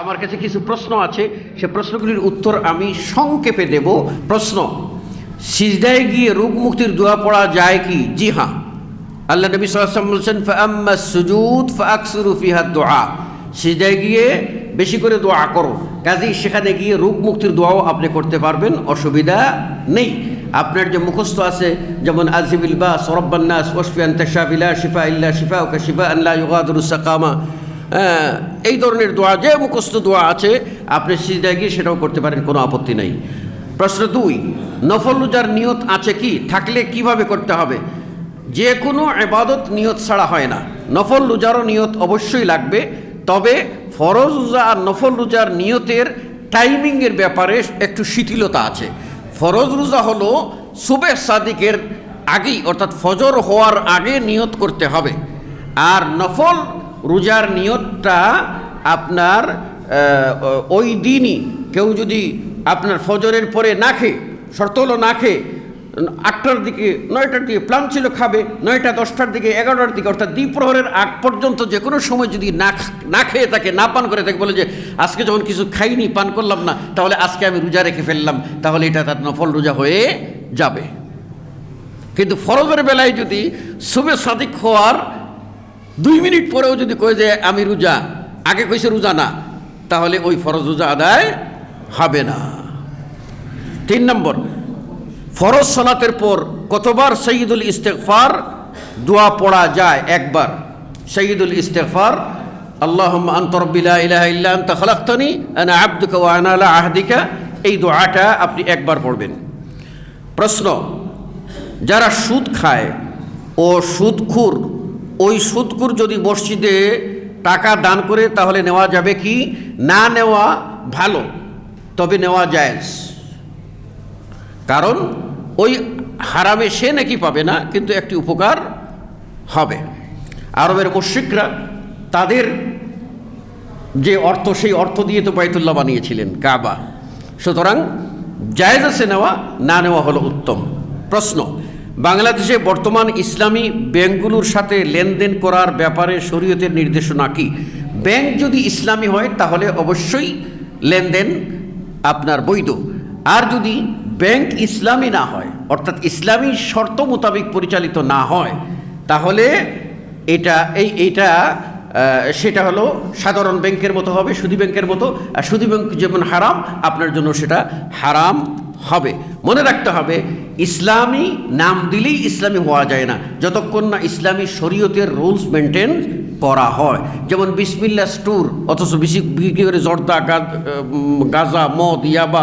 আমার কাছে কিছু প্রশ্ন আছে। সে প্রশ্নগুলির উত্তর আমি সংক্ষেপে দেব। প্রশ্ন সিজদায় গিয়ে রোগ মুক্তির দোয়া পড়া যায় কি? জি হ্যাঁ। আল্লাহ নবী সাল্লাম বলছেন ফাম্মা সুজুদ ফাকসুরু ফিহা দোয়া। সিজদায় গিয়ে বেশি করে দোয়া করো। কাজেই সেখানে গিয়ে রোগ মুক্তির দোয়াও আপনি করতে পারবেন অসুবিধা নেই। আপনার যে মুখস্থ আছে যেমন আজহিবিল বা সরব্বান্নাস ওসফিয়ান তেশাবিলা শিফা ইল্লা শিফা ওকে শিফা আল্লাহ ইউগাদুরুস সাকামা। হ্যাঁ, এই ধরনের দোয়া, যে মুখস্থ দোয়া আছে, আপনি সিজদায় গিয়ে সেটাও করতে পারেন, কোনো আপত্তি নেই। প্রশ্ন দুই নফল রোজার নিয়ত আছে কি? থাকলে কীভাবে করতে হবে? যে কোনো এবাদত নিয়ত ছাড়া হয় না। নফল রোজারও নিয়ত অবশ্যই লাগবে, তবে ফরজ রোজা আর নফল রোজার নিয়তের টাইমিংয়ের ব্যাপারে একটু শিথিলতা আছে। ফরজ রোজা হলো সুবেহ সাদিকের আগেই, অর্থাৎ ফজর হওয়ার আগে নিয়ত করতে হবে। আর নফল রোজার নিয়তটা আপনার ওই দিনই। কেউ যদি আপনার ফজরের পরে না খেয়ে, শর্ত হলো না খেয়ে, আটটার দিকে, নয়টার দিকে প্ল্যান ছিল খাবে, নয়টা, দশটার দিকে, এগারোটার দিকে, অর্থাৎ দ্বিপ্রহরের আগ পর্যন্ত যে কোনো সময় যদি না না খেয়ে থাকে, না পান করে থাকে, বলে যে, আজকে যখন কিছু খাইনি, পান করলাম না, তাহলে আজকে আমি রোজা রেখে ফেললাম, তাহলে এটা তার নফল রোজা হয়ে যাবে। কিন্তু ফরজের বেলায় যদি শুভে সাদিক হওয়ার দুই মিনিট পরেও যদি কয়ে যে আমি রোজা, আগে কইছে রোজা না, তাহলে ওই ফরজ রোজা আদায় হবে না। তিন নম্বর, ফরজ সলাতের পর কতবার সঈদুল ইস্তেকফার দোয়া পড়া যায়? একবার। সঈদুল ইস্তেকফার আল্লাহ আন্তরবিল্লা ইলাহা ইল্লা আনতা খালাক্তানি, আনা আব্দুকা ওয়া আহদিকা। এই দোয়াটা আপনি একবার পড়বেন। প্রশ্ন, যারা সুদ খায় ও সুদখুর ওই সুদখুর যদি মসজিদে টাকা দান করে, তাহলে নেওয়া যাবে কি? না নেওয়া ভালো, তবে নেওয়া যায় কারণ ওই হারামে সে নাকি পাবে না, কিন্তু একটি উপকার হবে। আরবের মুশ্রিকরা তাদের যে অর্থ, সেই অর্থ দিয়ে তো বাইতুল্লাহ বানিয়েছিলেন, কাবা। সুতরাং জায়েজ আছে নেওয়া, না নেওয়া হলো উত্তম। প্রশ্ন বাংলাদেশে বর্তমান ইসলামী ব্যাংকগুলোর সাথে লেনদেন করার ব্যাপারে শরীয়তের নির্দেশনা কি? ব্যাংক যদি ইসলামী হয়, তাহলে অবশ্যই লেনদেন আপনার বৈধ। আর যদি ব্যাংক ইসলামী না হয়, অর্থাৎ ইসলামী শর্ত মোতাবেক পরিচালিত না হয়, তাহলে এটা, এই এটা সেটা হলো সাধারণ ব্যাংকের মতো হবে, সুদী ব্যাংকের মতো। আর সুদী ব্যাংক যেমন হারাম, আপনার জন্য সেটা হারাম হবে। মনে রাখতে হবে, ইসলামী নাম দিলেই ইসলামী হওয়া যায় না। যতক্ষণ না ইসলামী শরীয়তের রুলস মেনটেন করা হয়। যেমন বিসমিল্লা স্টোর, অথচ বেশি বিক্রি করে জর্দা, গাজা মদ, ইয়াবা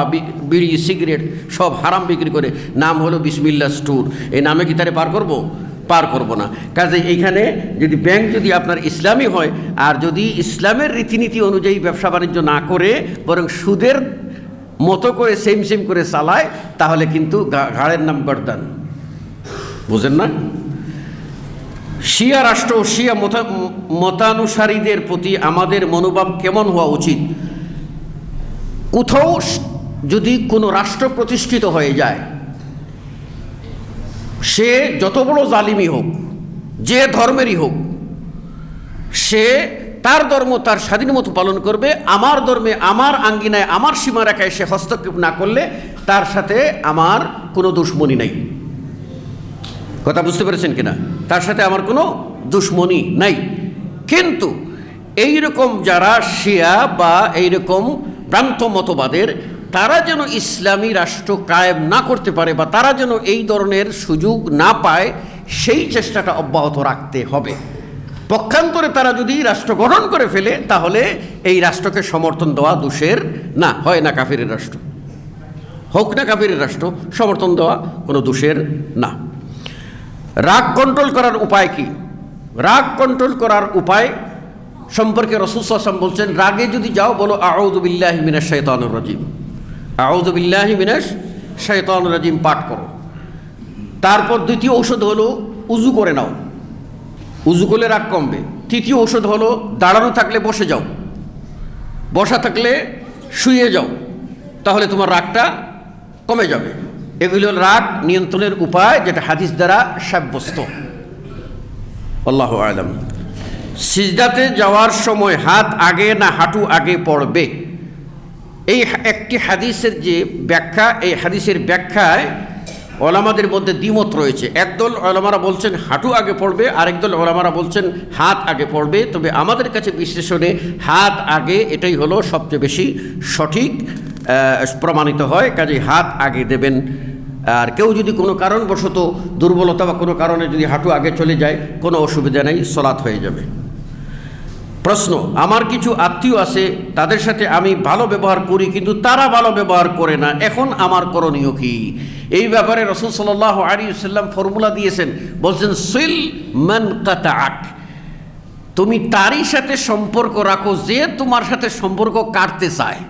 বিড়ি, সিগারেট সব হারাম বিক্রি করে। নাম হলো বিসমিল্লা স্টোর। এই নামে কি তারে পার করব? পার করব না। কাজে এইখানে যদি ব্যাংক যদি আপনার ইসলামী হয়, আর যদি ইসলামের রীতিনীতি অনুযায়ী ব্যবসা বাণিজ্য না করে, বরং সুদের মতো করে সেম সেম করে চালায়, তাহলে কিন্তু ঘাড়ের নাম গর্দান। বুঝেন না? শিয়া রাষ্ট্র, শিয়া মতা- মতানুসারীদের প্রতি আমাদের মনোভাব কেমন হওয়া উচিত? কোথাও যদি কোনো রাষ্ট্র প্রতিষ্ঠিত হয়ে যায়, সে যত বড় জালিমি হোক, যে ধর্মেরই হোক, সে তার ধর্ম তার স্বাধীন মতো পালন করবে, আমার ধর্মে আমার আঙ্গিনায়, আমার সীমারেখায় সে হস্তক্ষেপ না করলে তার সাথে আমার কোনো দুশ্মনী নাই। কথা বুঝতে পেরেছেন কিনা? তার সাথে আমার কোনো দুশ্মনী নাই। কিন্তু এই রকম যারা শিয়া বা এই রকম প্রান্ত মতবাদের তারা যেন ইসলামী রাষ্ট্র কায়েম না করতে পারে বা তারা যেন এই ধরনের সুযোগ না পায়, সেই চেষ্টাটা অব্যাহত রাখতে হবে। পক্ষান্তরে তারা যদি রাষ্ট্র গঠন করে ফেলে, তাহলে এই রাষ্ট্রকে সমর্থন দেওয়া দোষের না, হয় না কাফিরের রাষ্ট্র। হোক না কাফিরের রাষ্ট্র, সমর্থন দেওয়া কোনো দোষের না। রাগ কন্ট্রোল করার উপায় কি? রাগ কন্ট্রোল করার উপায় সম্পর্কে রসুল আসলাম বলছেন, রাগে যদি যাও বলো আউদুবিল্লাহ মিনাস শৈতানুর রাজিম। আউদুবিল্লাহ মিনাস শৈতানুর রাজিম, পাঠ করো। তারপর দ্বিতীয় ঔষধ হলো উজু করে নাও। উজু করলে রাগ কমবে। তৃতীয় ওষুধ হলো, দাঁড়ানো থাকলে বসে যাও। বসা থাকলে শুয়ে যাও। তাহলে তোমার রাগটা কমে যাবে। এগুলি হল রাগ নিয়ন্ত্রণের উপায়, যেটা হাদিস দ্বারা সাব্যস্ত। আল্লাহ আলম। সিজদাতে যাওয়ার সময় হাত আগে না হাঁটু আগে পড়বে? এই একটি হাদিসের যে ব্যাখ্যা, এই হাদিসের ব্যাখ্যায় ওলামাদের মধ্যে দ্বিমত রয়েছে। একদল ওলামারা বলছেন, হাঁটু আগে পড়বে। আরেকদল ওলামারা বলছেন, হাত আগে পড়বে। তবে আমাদের কাছে বিশ্লেষণে হাত আগে, এটাই হলো সবচেয়ে বেশি সঠিক প্রমাণিত হয়। কাজে হাত আগে দেবেন। আর কেউ যদি কোনো কারণবশত দুর্বলতা বা কোনো কারণে যদি হাঁটু আগে চলে যায়, কোনো অসুবিধা নেই, সলাৎ হয়ে যাবে। প্রশ্ন, আমার কিছু আত্মীয় আছে, তাদের সাথে আমি ভালো ব্যবহার করি, কিন্তু তারা ভালো ব্যবহার করে না, এখন আমার করণীয় কি? এই ব্যাপারে রসুল সাল আলী সাল্লাম ফর্মুলা দিয়েছেন, বলছেন, সিল মান কাতাক তুমি তারই সাথে সম্পর্ক রাখো যে তোমার সাথে সম্পর্ক কাটতে চায়।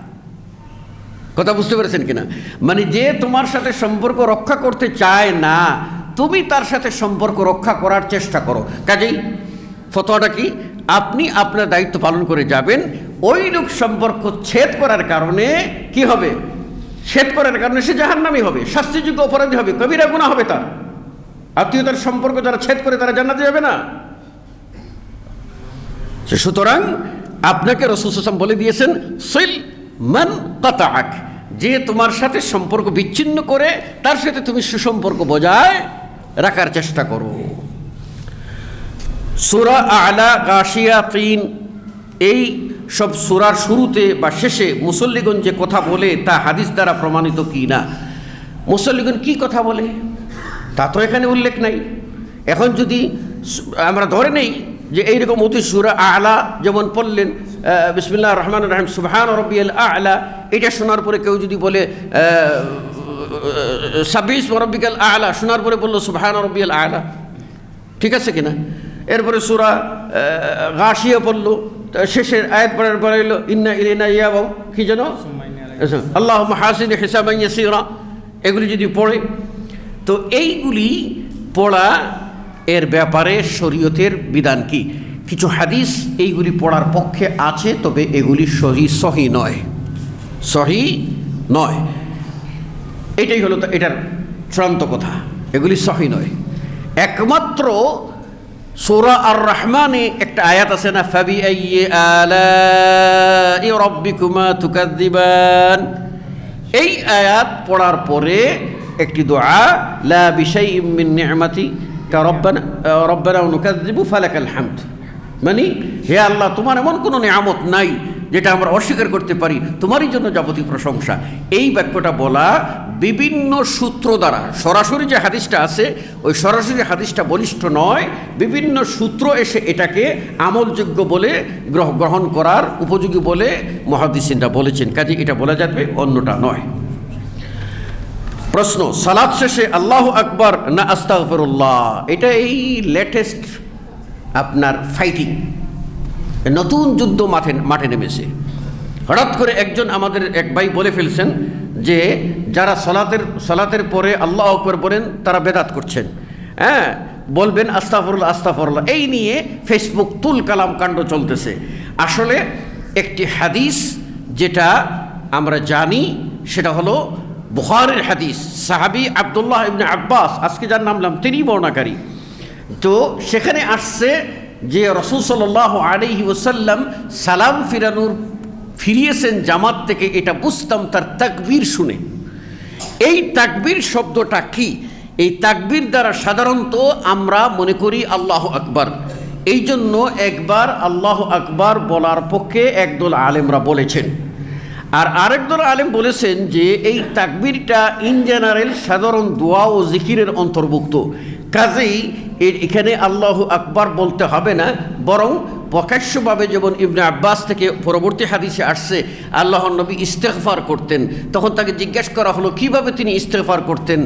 কথা বুঝতে পেরেছেন কিনা? মানে যে তোমার সাথে সম্পর্ক রক্ষা করতে চায় না, তুমি তার সাথে সম্পর্ক রক্ষা করার চেষ্টা করো। কাজেই ফতোয়াটা কি? আপনি আপনার দায়িত্ব পালন করে যাবেন, ওই লোক সম্পর্ক ছেদ করার কারণে কি হবে? ছেদ করার কারণে সে জাহান্নামি হবে, শাস্তিযোগ্য অপরাধী হবে, কবিরা গুণা হবে তার। আত্মীয়তার সম্পর্ক যারা ছেদ করে তারা জান্নাতে যাবে না। সুতরাং আপনাকে রসুল হাসান বলে দিয়েছেন, সৈল মান কাতাক যে তোমার সাথে সম্পর্ক বিচ্ছিন্ন করে, তার সাথে তুমি সুসম্পর্ক বজায় রাখার চেষ্টা করো। সুরা আলা গাশিয়া তিন এই সব সুরার শুরুতে বা শেষে মুসল্লিগণ যে কথা বলে তা হাদিস দ্বারা প্রমাণিত কি না? মুসল্লিগণ কি কথা বলে? তা তো এখানে উল্লেখ নাই। এখন যদি আমরা ধরে নেই যে এইরকম অতি সুরা আলা যেমন পড়লেন বিসমিল্লাহ রহমান রহিম, সুবহান রব্বিয়াল আলা, এটা শোনার পরে কেউ যদি বলে ছাব্বিশ রব্বিকাল আলা, শোনার পরে বলল সুবহান রব্বিয়াল আলা, ঠিক আছে কিনা? এরপরে সুরা গাছিয়া পড়ল শেষের আয়াত পড়ার পরে এলো ইন্না ইলিনা ইয়াবাম কি যেন? আল্লাহ হাসিন হিসাবাই সিরা এগুলি যদি পড়ে, তো এইগুলি পড়া এর ব্যাপারে শরীয়তের বিধান কি? কিছু হাদিস এইগুলি পড়ার পক্ষে আছে, তবে এগুলি সহি সহি নয়। সহি নয়। এটাই হলো তো, এটার চূড়ান্ত কথা। এগুলি সহি নয়। একমাত্র সোরা আর রহমানে একটা আয়াত আছে না ফাবি রব্বিকুমা তুকাদ্দিবান এই আয়াত পড়ার পরে একটি দোয়া, লা বিশাই মিন নি'মাতি, কা রব্বানা রব্বানা নুকাদ্দিবু ফালাকাল হামদ। মানে হে আল্লাহ, তোমার এমন কোনো নিয়ামত নাই যেটা আমরা অস্বীকার করতে পারি। তোমারই জন্য যাবতীয় প্রশংসা। এই বাক্যটা বলা বিভিন্ন সূত্র দ্বারা, সরাসরি যে হাদিসটা আছে, ওই সরাসরি হাদিসটা বলিষ্ঠ নয়, বিভিন্ন সূত্র এসে এটাকে আমলযোগ্য বলে গ্রহ, গ্রহণ করার উপযোগী বলে মহাদিসিনরা বলেছেন। কাজে এটা বলা যাবে, অন্যটা নয়। প্রশ্ন, সালাদ শেষে আল্লাহ আকবর না আস্তাগফিরুল্লাহ? এটা এই লেটেস্ট আপনার ফাইটিং নতুন যুদ্ধ মাঠে মাঠে নেমেছে। হঠাৎ করে একজন আমাদের এক ভাই বলে ফেলছেন যে যারা সলাতের সলাতের পরে আল্লাহ আকবর বলেন, তারা বেদাত করছেন। হ্যাঁ বলবেন আস্তাফরুল্লাহ আস্তাফরুল্লাহ। এই নিয়ে ফেসবুক তুল কালাম কাণ্ড চলতেছে। আসলে একটি হাদিস যেটা আমরা জানি, সেটা হলো বুহারের হাদিস। সাহাবি আবদুল্লাহ ইবনে আব্বাস, আজকে যার নামলাম তিনি বর্ণাকারী। তো সেখানে আসছে যে রসুল সাল্লাহ আলহি ওসাল্লাম সালাম ফিরানুর ফিরিয়েছেন জামাত থেকে এটা বুঝতাম তার তাকবীর শুনে। এই তাকবীর শব্দটা কি? এই তাকবীর দ্বারা সাধারণত আমরা মনে করি আল্লাহ আকবার। এই জন্য একবার আল্লাহ আকবার বলার পক্ষে একদল আলেমরা বলেছেন। আর আরেকদল আলেম বলেছেন যে এই তাকবীরটা ইন জেনারেল সাধারণ দোয়া ও জিকিরের অন্তর্ভুক্ত। কাজেই এখানে আল্লাহ আকবার বলতে হবে না, বরং প্রকাশ্যভাবে যেমন ইবনে আব্বাস থেকে পরবর্তী হাদিসে আসছে আল্লাহ নবী ইস্তেগফার করতেন, তখন তাকে জিজ্ঞেস করা হলো, কীভাবে তিনি ইস্তেগফার করতেন?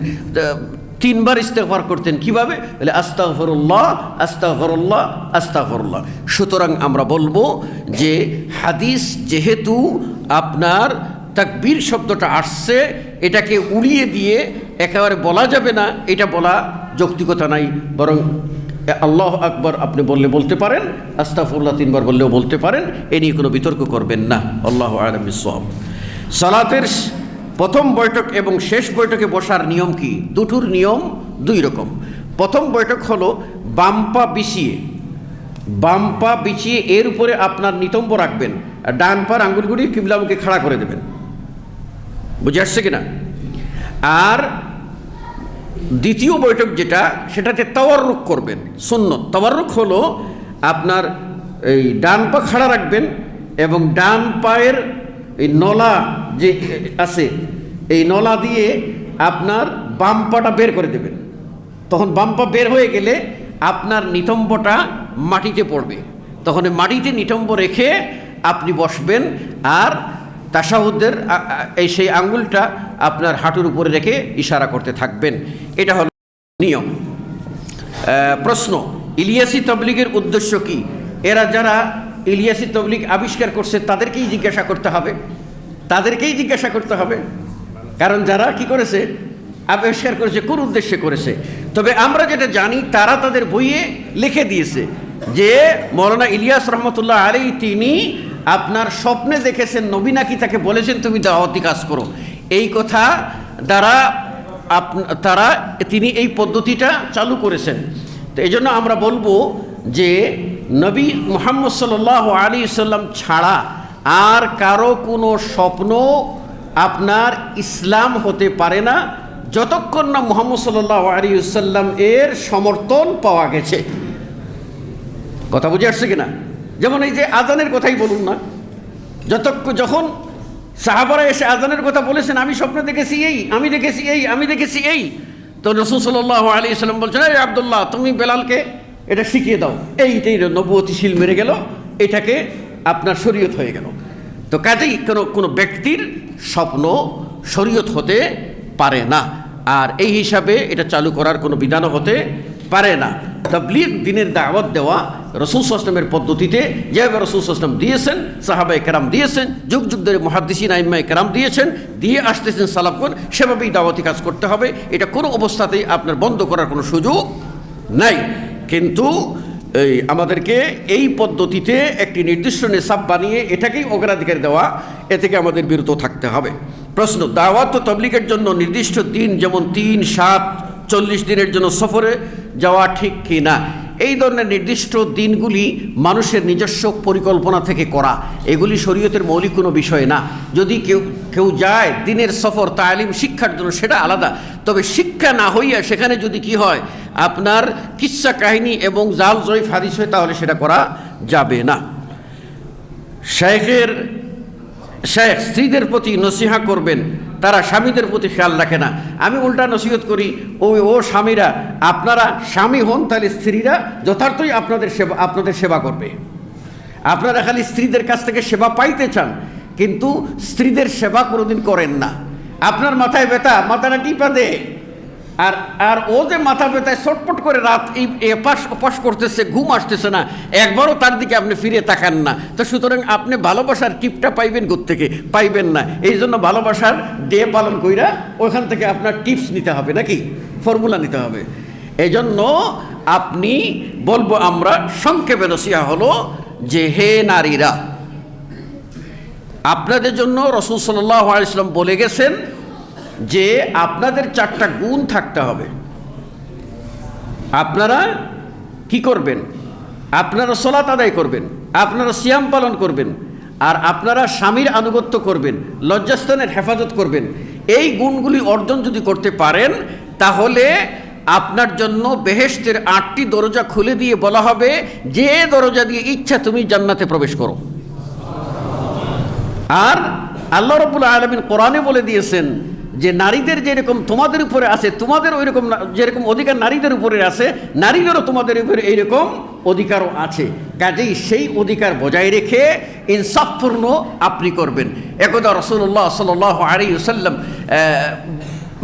তিনবার ইস্তেগফার করতেন, কীভাবে? বলে, আস্তাগফিরুল্লাহ আস্তাগফিরুল্লাহ আস্তাগফিরুল্লাহ। সুতরাং আমরা বলব যে হাদিস যেহেতু আপনার তাকবীর শব্দটা আসছে, এটাকে উড়িয়ে দিয়ে একেবারে বলা যাবে না, এটা বলা যৌক্তিকতা নাই, বরং আল্লাহ আকবর আপনি বললে বলতে পারেন আস্তাফুল্লাহ তিনবার বললেও বলতে পারেন, এ নিয়ে কোনো বিতর্ক করবেন না। আল্লাহ আলম সব সালাতের প্রথম বৈঠক এবং শেষ বৈঠকে বসার নিয়ম কি? দুটোর নিয়ম দুই রকম। প্রথম বৈঠক হলো বাম্পা বিছিয়ে। বাম্পা বিছিয়ে এর উপরে আপনার নিতম্ব রাখবেন ডান পার আঙ্গুলগুলি কিবলামুখে খাড়া করে দেবেন। বুঝে আসছে কিনা? আর দ্বিতীয় বৈঠক যেটা, সেটাতে তাওয়াররুক করবেন শূন্য তাওয়াররুক হলো আপনার এই ডান পা খাড়া রাখবেন এবং ডান পায়ের এই নলা যে আছে, এই নলা দিয়ে আপনার বাম পাটা বের করে দেবেন। তখন বাম পা বের হয়ে গেলে আপনার নিতম্বটা মাটিতে পড়বে। তখন মাটিতে নিতম্ব রেখে আপনি বসবেন আর তাসাহুদের এই সেই আঙ্গুলটা আপনার হাঁটুর উপরে রেখে ইশারা করতে থাকবেন। এটা হল নিয়ম। প্রশ্ন, ইলিয়াসি তবলিগের উদ্দেশ্য কি? এরা যারা ইলিয়াসি তবলিগ আবিষ্কার করছে, তাদেরকেই জিজ্ঞাসা করতে হবে। তাদেরকেই জিজ্ঞাসা করতে হবে। কারণ যারা কি করেছে? আবিষ্কার করেছে, কোন উদ্দেশ্যে করেছে? তবে আমরা যেটা জানি, তারা তাদের বইয়ে লিখে দিয়েছে যে, মৌলানা ইলিয়াস রহমতুল্লাহ আলী তিনি আপনার স্বপ্নে দেখেছেন, নবী নাকি তাকে বলেছেন, তুমি দাওয়াতি কাজ করো। এই কথা দ্বারা আপ- তারা তিনি এই পদ্ধতিটা চালু করেছেন। তো এই জন্য আমরা বলব যে, নবী মোহাম্মদ সাল্লাহ আলী সাল্লাম ছাড়া আর কারও কোনো স্বপ্ন আপনার ইসলাম হতে পারে না, যতক্ষণ না মোহাম্মদ সাল্লাহ আলী সাল্লাম এর সমর্থন পাওয়া গেছে। কথা বুঝে আসছে কিনা? যেমন এই যে আজানের কথাই বলুন না। যতক্ষণ যখন সাহাবারা এসে আজানের কথা বলেছেন, আমি স্বপ্ন দেখেছি এই, আমি দেখেছি এই, আমি দেখেছি এই। তো রসুল সাল্লাহ আলী সাল্লাম বলছেন, এই আবদুল্লাহ, তুমি বেলালকে এটা শিখিয়ে দাও। এইটাই নবতী শিল মেরে গেল, এটাকে আপনার শরীয়ত হয়ে গেল। তো কাজেই কোনো কোনো ব্যক্তির স্বপ্ন শরীয়ত হতে পারে না। আর এই হিসাবে এটা চালু করার কোনো বিধানও হতে পারে না। তবলিগ দিনের দাওয়াত দেওয়া রসুল আসলামের পদ্ধতিতে যেভাবে রসুল আসলাম দিয়েছেন সাহাবাই কেরাম দিয়েছেন, যুগ যুগ ধরে মহাদিসিন আইম্মাই কেরাম দিয়েছেন, দিয়ে আসতেছেন সালাফগণ সেভাবেই দাওয়াতি কাজ করতে হবে। এটা কোনো অবস্থাতেই আপনার বন্ধ করার কোনো সুযোগ নাই। কিন্তু এই আমাদেরকে এই পদ্ধতিতে একটি নির্দিষ্ট নেশাব বানিয়ে এটাকেই অগ্রাধিকার দেওয়া, এ থেকে আমাদের বিরত থাকতে হবে। প্রশ্ন, দাওয়াত ও তবলিগের জন্য নির্দিষ্ট দিন যেমন তিন, সাত, চল্লিশ দিনের জন্য সফরে যাওয়া ঠিক কি না এই ধরনের নির্দিষ্ট দিনগুলি মানুষের নিজস্ব পরিকল্পনা থেকে করা। এগুলি শরীয়তের মৌলিক কোনো বিষয় না। যদি কেউ কেউ যায় দিনের সফর, তালিম, শিক্ষার জন্য, সেটা আলাদা। তবে শিক্ষা না হইয়া সেখানে যদি কি হয়, আপনার কিচ্ছা কাহিনী এবং জাল, জয়ীফ, হাদিস হয়, তাহলে সেটা করা যাবে না। শেখের শেখ স্ত্রীদের প্রতি নসিহা করবেন। তারা স্বামীদের প্রতি খেয়াল রাখে না। আমি উল্টা নসিহত করি, ও ও স্বামীরা, আপনারা স্বামী হন, তাহলে স্ত্রীরা যথার্থই আপনাদের সেবা আপনাদের সেবা করবে। আপনারা খালি স্ত্রীদের কাছ থেকে সেবা পাইতে চান, কিন্তু স্ত্রীদের সেবা কোনোদিন করেন না। আপনার মাথায় ব্যথা, মাথাটা টিপা দে। আর আর ও যে মাথা ব্যথায় ছটপট করে রাত এই এপাশ ওপাশ করতেছে, ঘুম আসতেছে না, একবারও তার দিকে আপনি ফিরে তাকান না। তো সুতরাং আপনি ভালোবাসার টিপটা পাইবেন থেকে পাইবেন না। এই জন্য ভালোবাসার ডে পালন কইরা ওখান থেকে আপনার টিপস নিতে হবে নাকি? ফর্মুলা নিতে হবে। এই জন্য আপনি বলব আমরা, সংক্ষেপে নসিহা হলো যে হে নারীরা, আপনাদের জন্য রসুল সাল্লাহ আলাইসলাম বলে গেছেন যে আপনাদের চারটা গুণ থাকতে হবে। আপনারা কি করবেন? আপনারা সলাত আদায় করবেন, আপনারা সিয়াম পালন করবেন, আর আপনারা স্বামীর আনুগত্য করবেন, লজ্জাস্থানের হেফাজত করবেন। এই গুণগুলি অর্জন যদি করতে পারেন, তাহলে আপনার জন্য বেহেশতের আটটি দরজা খুলে দিয়ে বলা হবে, যে দরজা দিয়ে ইচ্ছা তুমি জান্নাতে প্রবেশ করো। আর আল্লাহ রবুল্লা আলমিন কোরআনে বলে দিয়েছেন যে নারীদের যেরকম তোমাদের উপরে আছে, তোমাদের ওই রকম যেরকম অধিকার নারীদের উপরে আছে, নারীদেরও তোমাদের উপরে এইরকম অধিকারও আছে। কাজেই সেই অধিকার বজায় রেখে ইনসাফপূর্ণ আপনি করবেন। একদা রসুল্লাহ সাল আলী সাল্লাম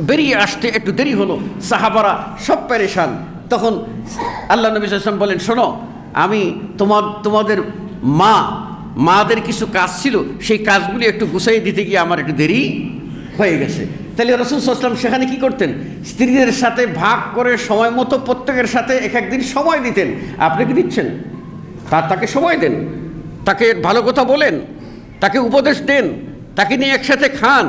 বেরিয়ে আসতে একটু দেরি হলো। সাহাবারা সব পেরেশান। তখন আল্লাহ নবী সাল্লাম বলেন, শোনো, আমি তোমার তোমাদের মা, মাদের কিছু কাজ ছিল, সেই কাজগুলি একটু গুছাই দিতে গিয়ে আমার একটু দেরি হয়ে গেছে। তাহলে রসুল সাল্লাম সেখানে কি করতেন? স্ত্রীদের সাথে ভাগ করে সময় মতো প্রত্যেকের সাথে এক একদিন সময় দিতেন। আপনি কি দিচ্ছেন? তার তাকে সময় দেন। তাকে ভালো কথা বলেন। তাকে উপদেশ দেন। তাকে নিয়ে একসাথে খান।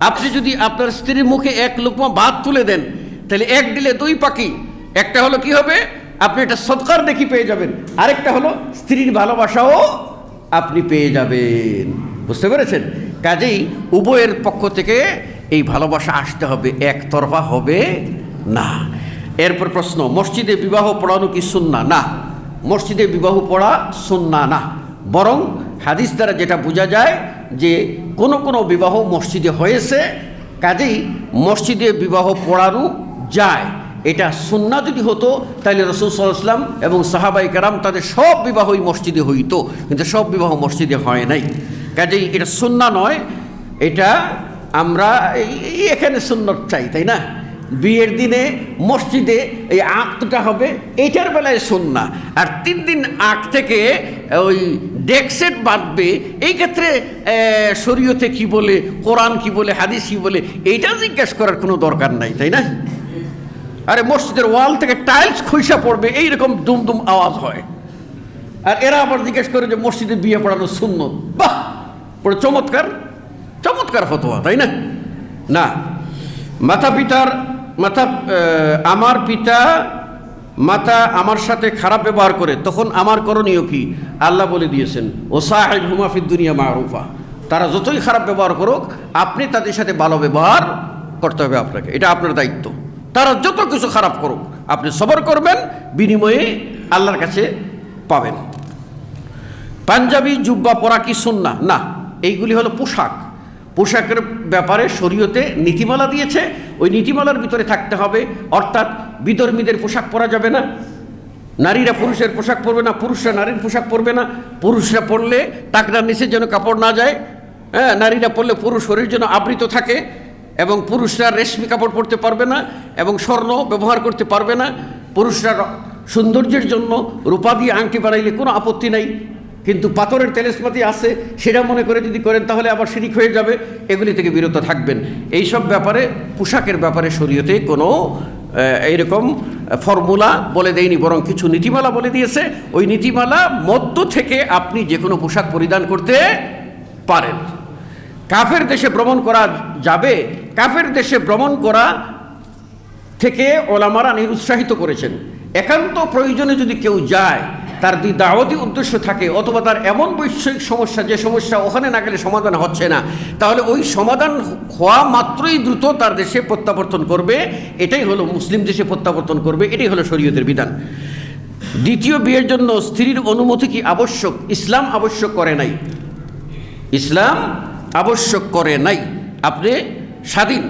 আপনি যদি আপনার স্ত্রীর মুখে এক লোকমা ভাত তুলে দেন, তাহলে এক দিলে দুই পাখি একটা হলো কি হবে? আপনি এটা সৎকার দেখি পেয়ে যাবেন। আরেকটা হলো স্ত্রীর ভালোবাসাও আপনি পেয়ে যাবেন। বুঝতে পেরেছেন? কাজেই উভয়ের পক্ষ থেকে এই ভালোবাসা আসতে হবে, একতরফা হবে না। এরপর প্রশ্ন, মসজিদে বিবাহ পড়ানো কি সুন্না? না। মসজিদে বিবাহ পড়া সুন্না না। বরং হাদিস দ্বারা যেটা বোঝা যায় যে কোনো কোনো বিবাহ মসজিদে হয়েছে, কাজেই মসজিদে বিবাহ পড়ানো যায়। এটা সুন্না যদি হতো, তাহলে রসুল সাল্লাম এবং সাহাবাই কারাম তাদের সব বিবাহই মসজিদে হইতো, কিন্তু সব বিবাহ মসজিদে হয় নাই। কাজেই এটা সুন্না নয়, এটা আমরা এই- এখানে সুন্নত চাই, তাই না? বিয়ের দিনে, মসজিদে এই আঁকটা হবে, এইটার বেলায় সুন্না। আর তিন দিন আঁক থেকে ওই ডেকসেট বাঁধবে, এই ক্ষেত্রে শরীয়তে কি বলে, কোরআন কি বলে, হাদিস কি বলে, এইটা জিজ্ঞেস করার কোনো দরকার নাই, তাই না? আরে মসজিদের ওয়াল থেকে টাইলস খুইসা পড়বে, এইরকম দুম দুম আওয়াজ হয়। আর এরা আবার জিজ্ঞেস করে যে মসজিদে বিয়ে পড়ানো শূন্য বাহ! চমৎকার চমৎকার ফতোয়া, তাই না? না মাতা পিতার মাথা আমার পিতা, মাতা আমার সাথে খারাপ ব্যবহার করে, তখন আমার করণীয় কি? আল্লাহ বলে দিয়েছেন ও সাহেব হুমাফিদ দুনিয়া মারুফা। তারা যতই খারাপ ব্যবহার করুক, আপনি তাদের সাথে ভালো ব্যবহার করতে হবে আপনাকে। এটা আপনার দায়িত্ব। তারা যত কিছু খারাপ করুক, আপনি সবর করবেন, বিনিময়ে আল্লাহর কাছে পাবেন। পাঞ্জাবি, জুব্বা পরা কি সুন্না না। এইগুলি হলো পোশাক। পোশাকের ব্যাপারে শরীয়তে নীতিমালা দিয়েছে, ওই নীতিমালার ভিতরে থাকতে হবে, অর্থাৎ বিধর্মীদের পোশাক পরা যাবে না, নারীরা পুরুষের পোশাক পরবে না, পুরুষরা নারীর পোশাক পরবে না, পুরুষরা পরলে টাকরার নিচে যেন কাপড় না যায় হ্যাঁ নারীরা পরলে পুরুষ শরীর যেন আবৃত থাকে, এবং পুরুষরা রেশমি কাপড় পরতে পারবে না, এবং স্বর্ণ ব্যবহার করতে পারবে না, পুরুষরা সৌন্দর্যের জন্য রূপা দিয়ে আংটি বানাইলে কোনো আপত্তি নাই কিন্তু পাথরের তেলেসপাতি আছে, সেটা মনে করে যদি করেন তাহলে আবার শিরিক হয়ে যাবে, এগুলি থেকে বিরত থাকবেন। এইসব ব্যাপারে, পোশাকের ব্যাপারে শরীয়তে কোনো এইরকম ফর্মুলা বলে দেয়নি, বরং কিছু নীতিমালা বলে দিয়েছে। ওই নীতিমালা মধ্য থেকে আপনি যে কোনো পোশাক পরিধান করতে পারেন। কাফের দেশে ভ্রমণ করা যাবে, কাফের দেশে ভ্রমণ করা থেকে ওলামারা নিরুৎসাহিত করেছেন। একান্ত প্রয়োজনে যদি কেউ যায় তার যদি দাওয়াতি উদ্দেশ্য থাকে, অথবা তার এমন বৈষয়িক সমস্যা, যে সমস্যা ওখানে না গেলে সমাধান হচ্ছে না। তাহলে ওই সমাধান হওয়া মাত্রই দ্রুত তার দেশে প্রত্যাবর্তন করবে। এটাই হলো মুসলিম দেশে প্রত্যাবর্তন করবে, এটাই হলো শরীয়তের বিধান। দ্বিতীয় বিয়ের জন্য স্ত্রীর অনুমতি কি আবশ্যক? ইসলাম আবশ্যক করে নাই। ইসলাম আবশ্যক করে নাই। আপনি স্বাধীন।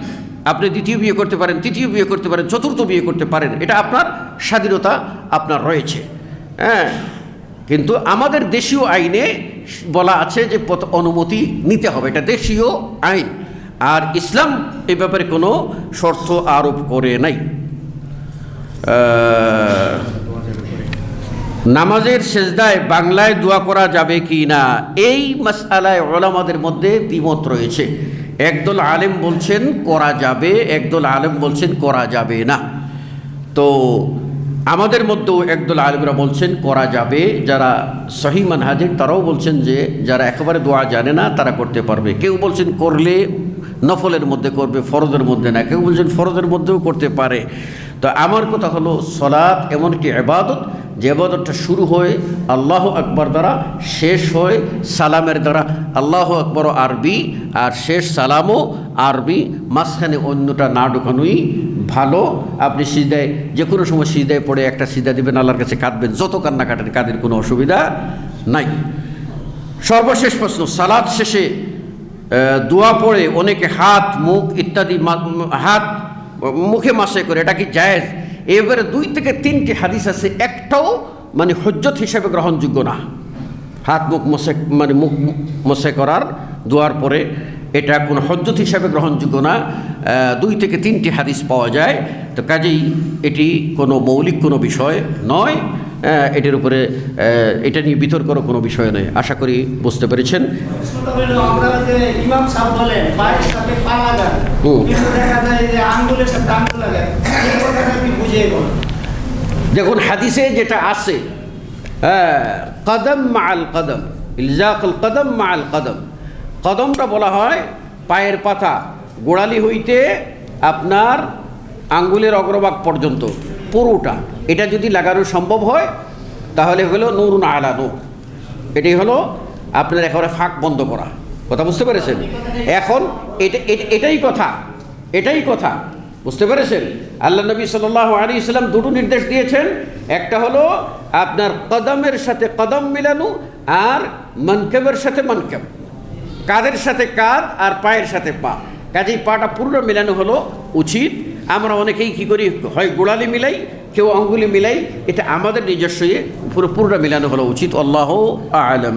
আপনি দ্বিতীয় বিয়ে করতে পারেন, তৃতীয় বিয়ে করতে পারেন, চতুর্থ বিয়ে করতে পারেন। এটা আপনার স্বাধীনতা আপনার রয়েছে। হ্যাঁ। কিন্তু আমাদের দেশীয় আইনে বলা আছে যে অনুমতি নিতে হবে, এটা দেশীয় আইন। আর ইসলাম এ ব্যাপারে কোনো শর্ত আরোপ করে নাই। নামাজের সেজদায় বাংলায় দোয়া করা যাবে কি না, এই মাসালায় ওলামাদের মধ্যে দ্বিমত রয়েছে। একদল আলেম বলছেন, করা যাবে। একদল আলেম বলছেন, করা যাবে না। তো আমাদের মধ্যেও একদল আলেমরা বলছেন, করা যাবে। যারা সহি মানহাজের, তারাও বলছেন যে, যারা একেবারে দোয়া জানে না, তারা করতে পারবে। কেউ বলছেন, করলে নফলের মধ্যে করবে, ফরজের মধ্যে না। কেউ বলছেন, ফরজের মধ্যেও করতে পারে। তো আমার কথা হলো, সলাৎ এমন একটি এবাদত যে এবাদতটা শুরু হয় আল্লাহ আকবর দ্বারা, শেষ হয় সালামের দ্বারা। আল্লাহ আকবর আরবি, আর শেষ সালামও আরবি, মাঝখানে অন্যটা না ঢোকানোই ভালো, আপনি সিজদায় যে কোনো সময় সিজদায় পড়ে একটা সিজদা দিবেন, আল্লাহর কাছে কাঁদবেন, যত কান্না কাটেন, কাদের কোনো অসুবিধা নাই। সর্বশেষ প্রশ্ন সালাদ শেষে দোয়া পড়ে অনেকে হাত, মুখ ইত্যাদি হাত মুখে মাসে করে, এটা কি জায়েজ? এবারে দুই থেকে তিনটি হাদিস আছে, একটাও মানে হজ্জত হিসেবে গ্রহণযোগ্য না। হাত, মুখ মশে মানে মুখ মশে করার দোয়ার পরে এটা কোনো হজ্জত হিসাবে গ্রহণযোগ্য না দুই থেকে তিনটি হাদিস পাওয়া যায়। তো কাজেই এটি কোনো মৌলিক কোনো বিষয় নয় এটার উপরে এটা নিয়ে বিতর্করও কোনো বিষয় নয়। আশা করি বুঝতে পেরেছেন। দেখুন হাদিসে যেটা আছে কদম মাল কদম ইলজাকুল কদম মাল কদম। কদমটা বলা হয় পায়ের পাতা, গোড়ালি হইতে আপনার আঙ্গুলের অগ্রভাগ পর্যন্ত, পুরোটা। এটা যদি লাগানো সম্ভব হয়, তাহলে হলো নুরুন আলা নূর। এটাই হলো আপনার একেবারে ফাঁক বন্ধ করা। কথা বুঝতে পেরেছেন? এখন এটা, এটা- এটাই কথা এটাই কথা। বুঝতে পেরেছেন? আল্লাহ নবী সাল্লাহ আলী ইসলাম দুটো নির্দেশ দিয়েছেন। একটা হলো আপনার কদমের সাথে কদম মিলানো আর মনকেবের সাথে মনকেব। কাদের সাথে কাঁধ আর পায়ের সাথে পা। কাজেই পাটা পুরো মেলানো হলো উচিত। আমরা অনেকেই কি করি, হয় গোড়ালি মিলাই, কেউ অঙ্গুলি মিলাই, এটা আমাদের নিজস্ব পুরো পুরোটা মেলানো হলো উচিত। আল্লাহ আলম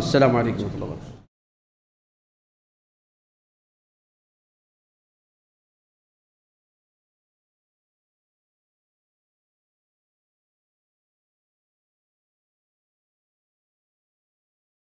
আসসালামু আলাইকুম।